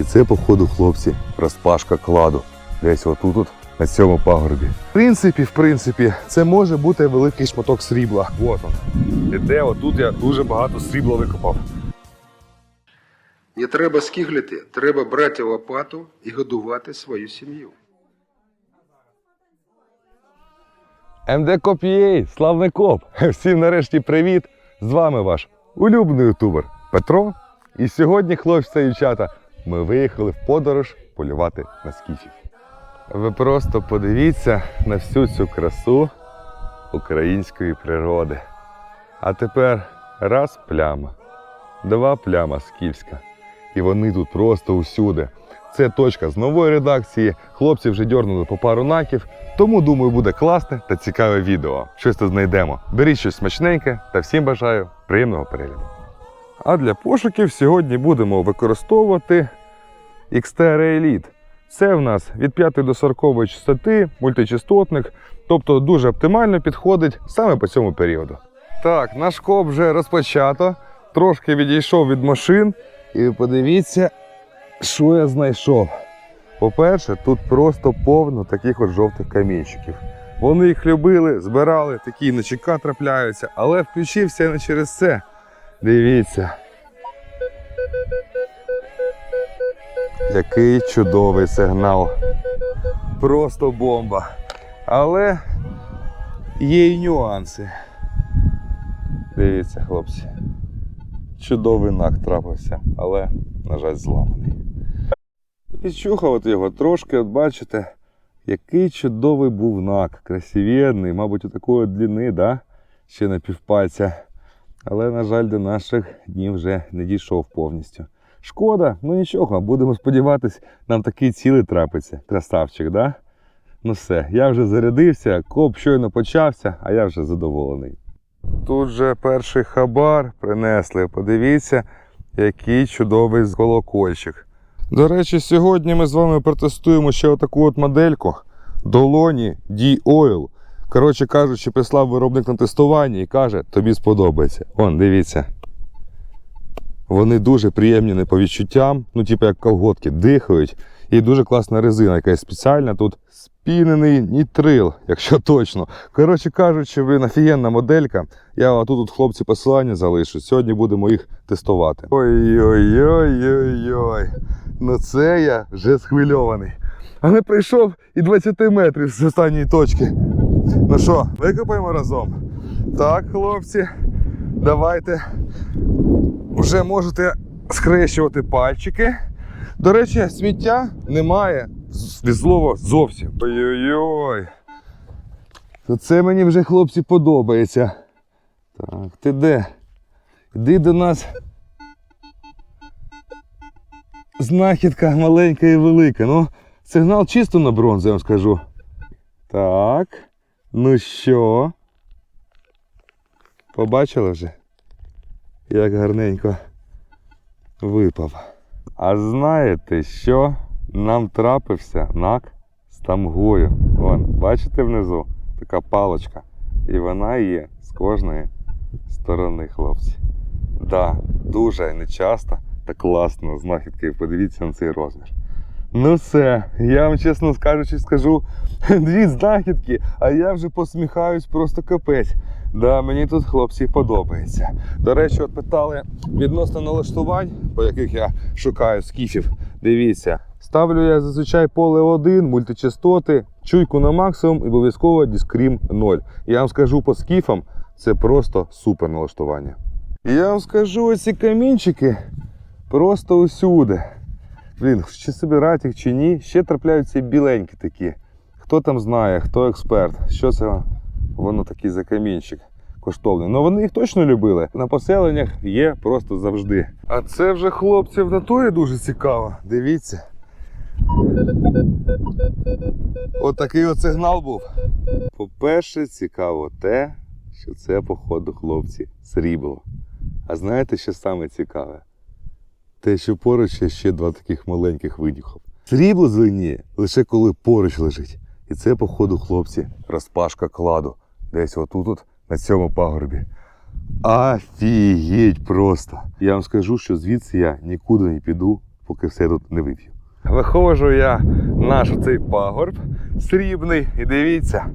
І це, походу, хлопці, розпашка кладу. Десь отут, от, на цьому пагорбі. В принципі, в принципі, це може бути великий шматок срібла. Вот он. Іде, отут я дуже багато срібла викопав. Не треба скиглити, треба брати лопату і годувати свою сім'ю. МД Коп'єй, славний коп! Всім нарешті привіт! З вами ваш улюблений ютубер Петро. І сьогодні, хлопці та дівчата, ми виїхали в подорож полювати на скіфів. Ви просто подивіться на всю цю красу української природи. А тепер раз пляма, два пляма скіфська. І вони тут просто усюди. Це точка з нової редакції. Хлопці вже дьорнули по пару наків, тому думаю, буде класне та цікаве відео. Щось тут знайдемо. Беріть щось смачненьке та всім бажаю приємного перегляду. А для пошуків сьогодні будемо використовувати XTR Elite. Це в нас від 5 до 40 частоти, мультичастотник, тобто дуже оптимально підходить саме по цьому періоду. Так, наш коп вже розпочато, трошки відійшов від машин. І подивіться, що я знайшов. По-перше, тут просто повно таких от жовтих камінчиків. Вони їх любили, збирали, такі на ЧК трапляються, але включився не через це. Дивіться. Який чудовий сигнал. Просто бомба. Але є й нюанси. Дивіться, хлопці. Чудовий нак трапився, але, на жаль, зламаний. Підчухувати його трошки, от бачите, який чудовий був нак, красивенний, мабуть, у такої длини, да? ще на півпальця. Але, на жаль, до наших днів вже не дійшов повністю. Шкода, ну нічого, будемо сподіватись, нам такий цілий трапиться. Красавчик, да? Ну все, я вже зарядився, коп щойно почався, а я вже задоволений. Тут же перший хабар принесли. Подивіться, який чудовий колокольчик. До речі, сьогодні ми з вами протестуємо ще отаку от модельку Долоні D-Oil. Коротше кажучи, прислав виробник на тестування і каже, тобі сподобається. Вон, дивіться. Вони дуже приємні по відчуттям, ну, типу як колготки, дихають. І дуже класна резина, якась спеціальна. Тут спінений нітрил, якщо точно. Коротше кажучи, блін, офігенна моделька. Я тут от хлопці посилання залишу. Сьогодні будемо їх тестувати. Ой-ой-ой-ой-ой. Ну це я вже схвильований. А не прийшов і 20 метрів з останньої точки. Ну що, викопаємо разом? Так, хлопці, давайте. Вже можете схрещувати пальчики. До речі, сміття немає від слова зовсім. Ой-ой-ой. Це мені вже, хлопці, подобається. Так, ти де? Іди до нас. Знахідка маленька і велика. Ну, сигнал чисто на бронзу, я вам скажу. Так. Ну що? Побачили вже? Як гарненько випав. А знаєте що? Нам трапився нак з тамгою. Вон, бачите внизу? Така палочка. І вона є з кожної сторони, хлопці. Да, дуже нечасто та класно знахідки. Подивіться на цей розмір. Ну все, я вам чесно скажучи, скажу дві знахідки, а я вже посміхаюсь просто капець. Да, мені тут хлопці подобається. До речі, от питали відносно налаштувань, по яких я шукаю скіфів. Дивіться, ставлю я зазвичай поле 1, мультичастоти, чуйку на максимум і обов'язково дискрім 0. Я вам скажу по скіфам, це просто супер налаштування. Я вам скажу, оці камінчики просто усюди. Блін, чи собирати їх чи ні, ще трапляються біленькі такі. Хто там знає, хто експерт, що це воно такий за камінчик коштовний. Ну вони їх точно любили. На поселеннях є просто завжди. А це вже хлопці в натурі дуже цікаво. Дивіться. Отакий от сигнал був. По-перше, цікаво те, що це, походу, хлопці, срібло. А знаєте, що саме цікаве? Те, що поруч є ще два таких маленьких видюхов. Срібло звеніє лише коли поруч лежить. І це, походу, хлопці, розпашка кладу. Десь отут, от, на цьому пагорбі. Офігеть просто. Я вам скажу, що звідси я нікуди не піду, поки все тут не вивів. Виходжу я наш цей пагорб срібний, і дивіться.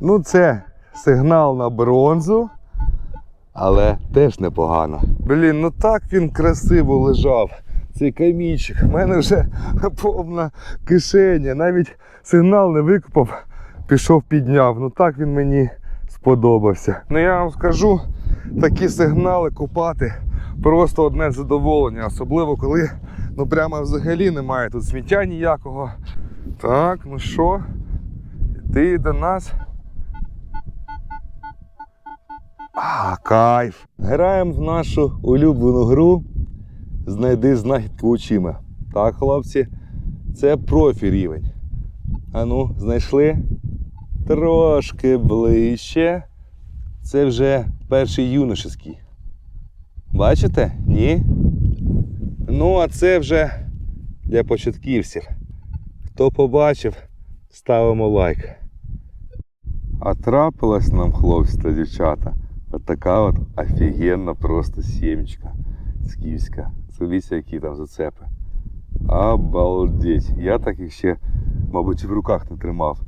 Ну, це сигнал на бронзу, але теж непогано. Блін, ну так він красиво лежав. Цей камінчик. У мене вже повна кишеня. Навіть сигнал не викопав, пішов підняв. Ну так він мені сподобався. Ну я вам скажу, такі сигнали копати просто одне задоволення, особливо коли ну прямо взагалі немає тут сміття ніякого. Так, ну що? Ти до нас. А, кайф. Граємо в нашу улюблену гру Знайди знахідку очима. Так, хлопці, це профі рівень. Ану, знайшли? Трошки ближче. Це вже перший юношеський. Бачите? Ні? Ну, а це вже для початківців. Хто побачив, ставимо лайк. А трапилась нам, хлопці та дівчата, така от офігенна просто сімечка скіфська. Дивіться, які там зацепи. Обалдеть. Я таких ще, мабуть, в руках не тримав.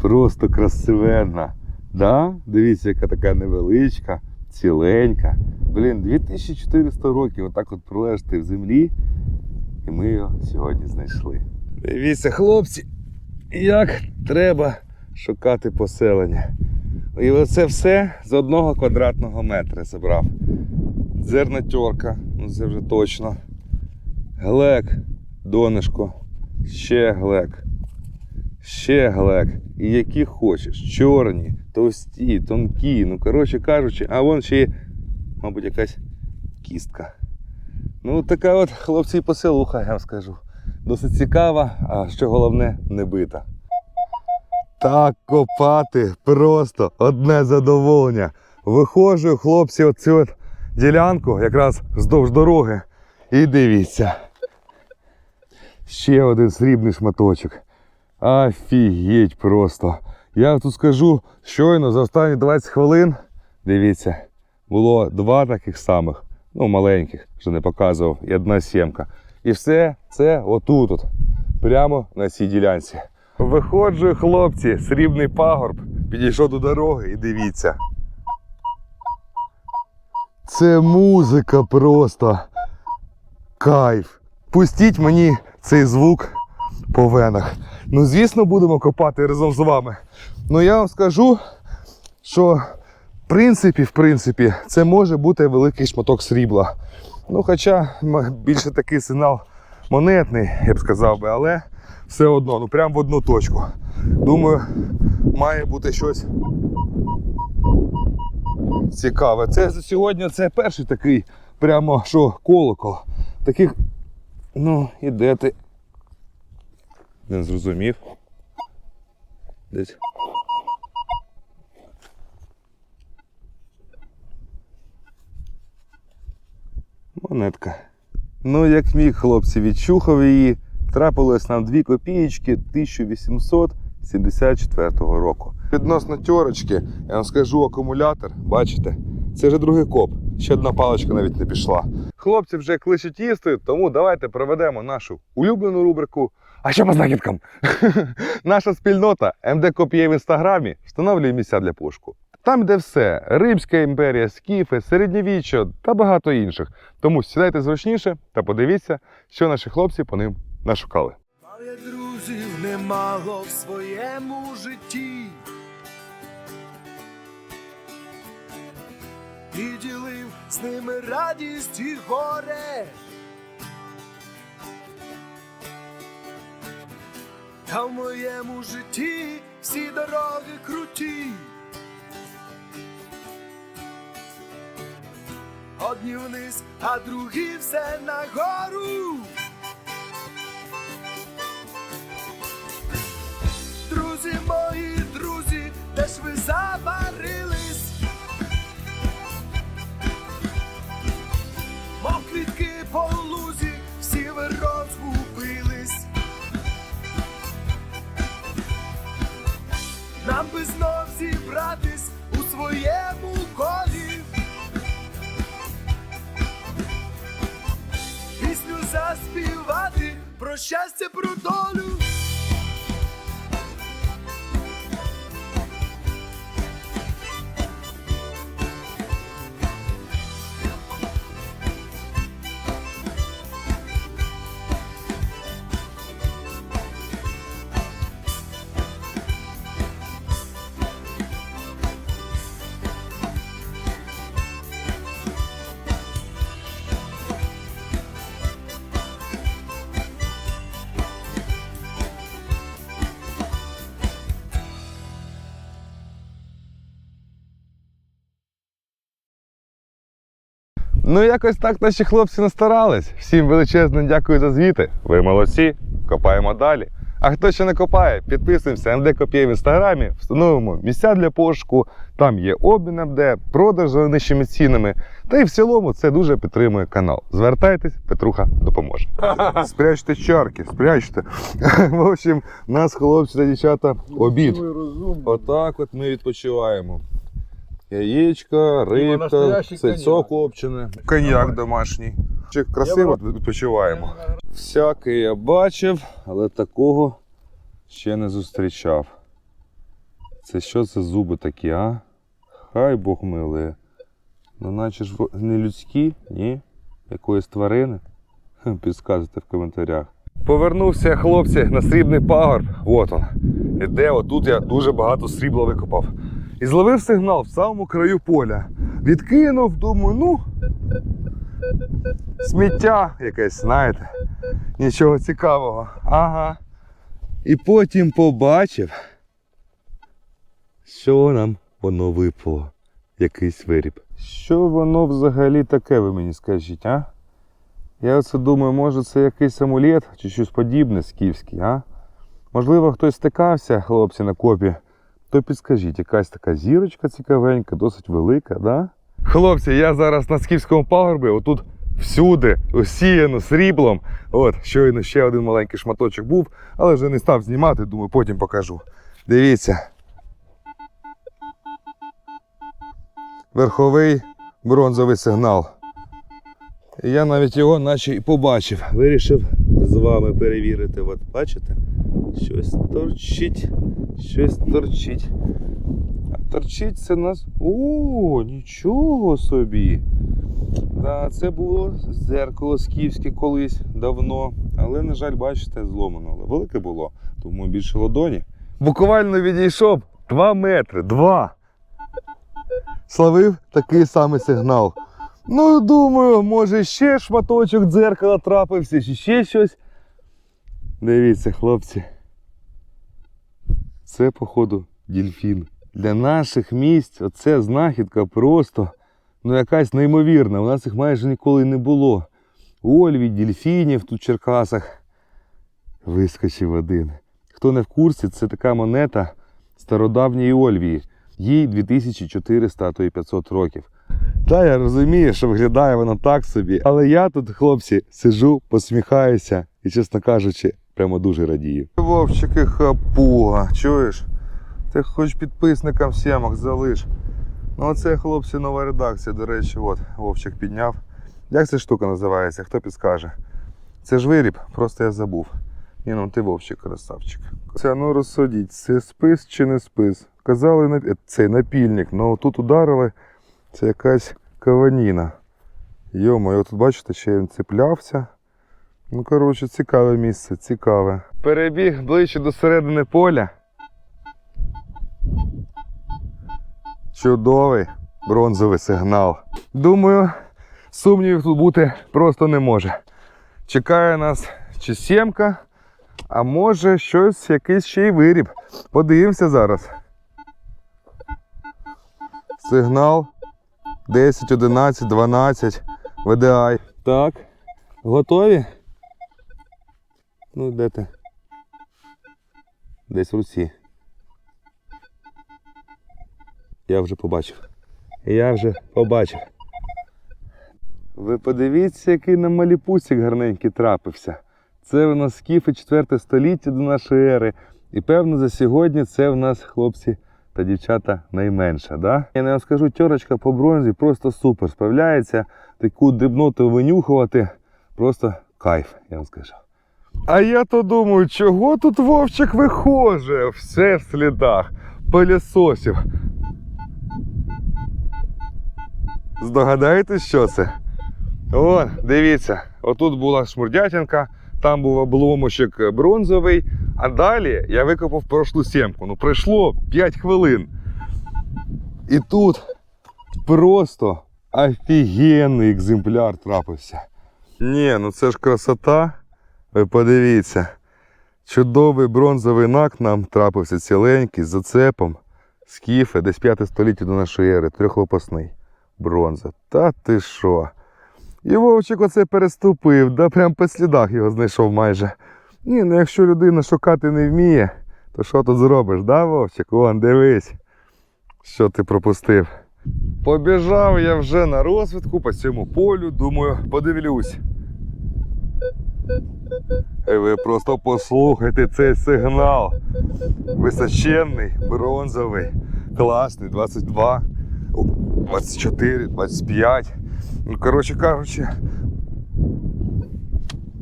Просто красивенна. Да? Дивіться, яка така невеличка, ціленька. Блін, 2400 років отак от пролежати в землі. І ми його сьогодні знайшли. Дивіться, хлопці, як треба шукати поселення. І оце все з одного квадратного метра забрав. Зернотерка, ну це вже точно. Глек, донышко, ще глек, ще глек. І які хочеш. Чорні, товсті, тонкі. Ну, коротше кажучи, а вон ще мабуть, якась кістка. Ну, така от хлопці поселуха, я вам скажу. Досить цікава, а що головне, не бита. Так копати просто одне задоволення. Виходжу, хлопці, оцю от ділянку якраз вздовж дороги. І дивіться. Ще один срібний шматочок. Офігеть просто. Я тут скажу, щойно за останні 20 хвилин, дивіться, було два таких самих, ну маленьких, що не показував, і одна сімка. І все це отут, от, прямо на цій ділянці. Виходжу, хлопці, срібний пагорб, підійшов до дороги і дивіться. Це музика просто. Кайф. Пустіть мені цей звук по венах. Ну, звісно, будемо копати разом з вами. Ну я вам скажу, що в принципі, в принципі, це може бути великий шматок срібла. Ну, хоча більше такий сигнал монетний, я б сказав би, але все одно, ну прямо в одну точку. Думаю, має бути щось цікаве. Це сьогодні це перший такий, прямо що колокол. Таких, ну, і де ти? Не зрозумів. Десь. Монетка. Ну, як міг, хлопці, відчухав її. Трапилось нам 2 копієчки 1874 року. Відносно тьорочки, я вам скажу акумулятор, бачите, це вже другий коп. Ще одна паличка навіть не пішла. Хлопці вже кличуть їсти, тому давайте проведемо нашу улюблену рубрику. А що по знахідкам? Наша спільнота МД Копіє в інстаграмі встановлює місця для пошуку. Там, де все: Римська імперія, скіфи, середньовіччя та багато інших. Тому сідайте зручніше та подивіться, що наші хлопці по ним нашукали. Мав я друзів немало в своєму житті. І ділив з ними радість і горе. Та в моєму житті всі дороги круті. Одні вниз, а другі все нагору. Друзі мої, друзі, де ж ви заварились? Мов квітки по лузі, всі ви розгубились. Нам би знов зібратись у своєму заспівати про щастя, про долю. Ну, якось так наші хлопці настарались. Всім величезно дякую за звіти. Ви молодці. Копаємо далі. А хто ще не копає, підписуємося МД Коп'є в інстаграмі, встановимо місця для пошуку. Там є обмін МД, продаж за нижчими цінами. Та й в цілому це дуже підтримує канал. Звертайтесь, Петруха допоможе. Спрячте чарки, спрячте. В общем, нас, хлопці та дівчата, обід. Отак от ми відпочиваємо. Яєчка, рибка, сальцо копчене. Коньяк домашній. Чи красиво відпочиваємо. Всяке я бачив, але такого ще не зустрічав. Це що за зуби такі, а? Хай Бог милує. Ну наче ж не людські, ні? Якоїсь тварини? Підсказуйте в коментарях. Повернувся хлопці на срібний пагорб. От он. Іде, отут я дуже багато срібла викопав. І зловив сигнал в самому краю поля. Відкинув, думаю, ну. Сміття якесь, знаєте. Нічого цікавого. Ага. І потім побачив, що нам воно випало. Якийсь виріб. Що воно взагалі таке, ви мені скажіть, а? Я оце думаю, може це якийсь амулет чи щось подібне скіфський, а? Можливо, хтось стикався, хлопці, на копі, то підскажіть, якась така зірочка цікавенька, досить велика, да? Хлопці, я зараз на скіфському пагорбі, отут всюди осіяно сріблом. От, щойно ще один маленький шматочок був, але вже не став знімати, думаю, потім покажу. Дивіться. Верховий бронзовий сигнал. Я навіть його наче і побачив. Вирішив з вами перевірити. От бачите? Щось торчить, щось торчить. А торчить це нас. О, нічого собі. Да, це було зеркало скіфське колись давно. Але, на жаль, бачите, зломано. Але велике було, тому більше ладоні. Буквально відійшов 2 метри. 2. Славив такий самий сигнал. Ну, думаю, може ще шматочок дзеркала трапився, чи ще щось. Дивіться, хлопці. Це, походу, дільфін. Для наших місць оце знахідка просто ну, якась неймовірна. У нас їх майже ніколи не було. Ольві, дільфінів тут в Черкасах. Вискочив один. Хто не в курсі, це така монета стародавньої Ольвії. Їй 2400, а то і 500 років. Та я розумію, що виглядає воно так собі. Але я тут, хлопці, сижу, посміхаюся і, чесно кажучи, прямо дуже радію. Вовчики хапуга, чуєш? Ти хоч підписникам сімок залиш. Ну, оце, хлопці, нова редакція. До речі, от Вовчик підняв. Як ця штука називається? Хто підскаже? Це ж виріб, просто я забув. Ні, ну ти Вовчик, красавчик. Це ну розсудіть, це спис чи не спис? Казали, на... це напільник, ну тут ударили. Це якась каваніна. Йомо, тут бачите, ще він цеплявся. Ну, коротше, цікаве місце, цікаве. Перебіг ближче до середини поля. Чудовий бронзовий сигнал. Думаю, сумнівів тут бути просто не може. Чекає нас чи сімка, а може щось, якийсь ще й виріб. Подивимося зараз. Сигнал 10, 11, 12, VDI. Так. Готові? Ну, де ти? Десь в руці. Я вже побачив. Я вже побачив. Ви подивіться, який нам маліпусик гарненький трапився. Це у нас скіфи 4 століття до нашої ери. І певно за сьогодні це в нас хлопці та дівчата найменша. Да? Я не скажу, тьорочка по бронзі просто супер. Справляється таку дрібноту винюхувати. Просто Кайф, я вам скажу. А я то думаю, чого тут вовчик вихоже? Все в слідах, пилісосів. Здогадаєтесь, що це? О, дивіться, отут була шмурдятинка, там був обломочок бронзовий, а далі я викопав прошлу сімку. Ну, пройшло 5 хвилин. І тут просто офігенний екземпляр трапився. Ні, ну це ж красота. Ви подивіться. Чудовий бронзовий нак нам трапився ціленький з зацепом. Скіфи, десь 5 століття до нашої ери, трьохлопасний. Бронза. Та ти що? І Вовчик оце переступив, да прям по слідах його знайшов майже. Ні, ну якщо людина шукати не вміє, то що тут зробиш, да, Вовчик? Вон, дивись, що ти пропустив. Побіжав я вже на розвідку по цьому полю, думаю, подивлюсь. Ви просто послухайте цей сигнал. Височенний, бронзовий, класний, 22, 24, 25. Ну, коротше кажучи.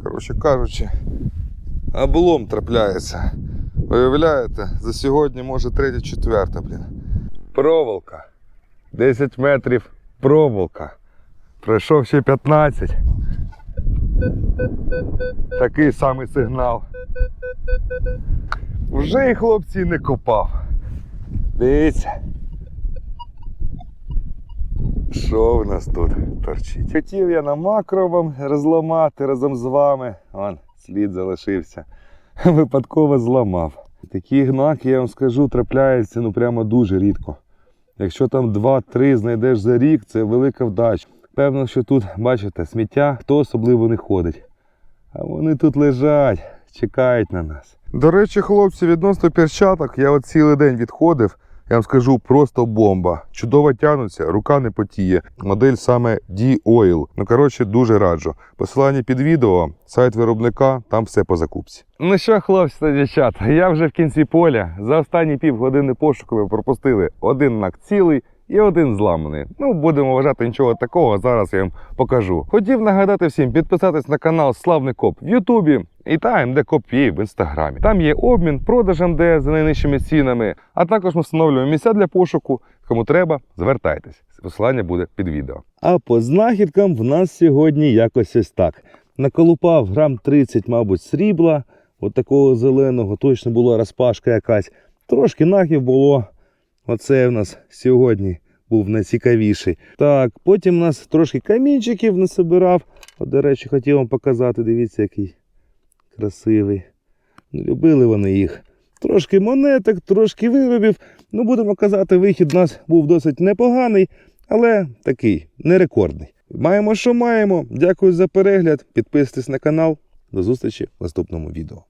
Коротше кажучи, облом трапляється. Виявляєте, за сьогодні може третя, четверта, блін. Проволока. 10 метрів проволока. Пройшов ще 15. Такий самий сигнал. Вже і хлопці не копав. Дивіться. Що в нас тут торчить? Хотів я на макро вам розламати разом з вами. Вон, слід залишився. Випадково зламав. Такі гнаки, я вам скажу, трапляються ну прямо дуже рідко. Якщо там 2-3 знайдеш за рік, це велика вдача. Певно, що тут, бачите, сміття, хто особливо не ходить. А вони тут лежать, чекають на нас. До речі, хлопці, відносно перчаток, я от цілий день відходив. Я вам скажу, просто бомба. Чудово тягнуться, рука не потіє. Модель саме D-Oil. Ну коротше, дуже раджу. Посилання під відео, сайт виробника, там все по закупці. Ну що, хлопці та дівчата, я вже в кінці поля. За останні півгодини пошуку ви пропустили один нак цілий і один зламаний. Ну, будемо вважати нічого такого, зараз я вам покажу. Хотів нагадати всім підписатись на канал Славний Коп в Ютубі і та МД Коп є в інстаграмі. Там є обмін, продаж МД за найнижчими цінами, а також ми встановлюємо місця для пошуку. Кому треба, звертайтесь. Посилання буде під відео. А по знахідкам в нас сьогодні якось ось так. Наколупав грам 30, мабуть, срібла, от такого зеленого, точно була розпашка якась. Трошки нахів було. Оце в нас сьогодні був найцікавіший. Так, потім у нас трошки камінчиків насобирав. От, до речі, хотів вам показати, дивіться, який красивий. Ну, любили вони їх. Трошки монеток, трошки виробів. Ну, будемо казати, вихід у нас був досить непоганий, але такий не рекордний. Маємо, що маємо. Дякую за перегляд. Підписуйтесь на канал. До зустрічі в наступному відео.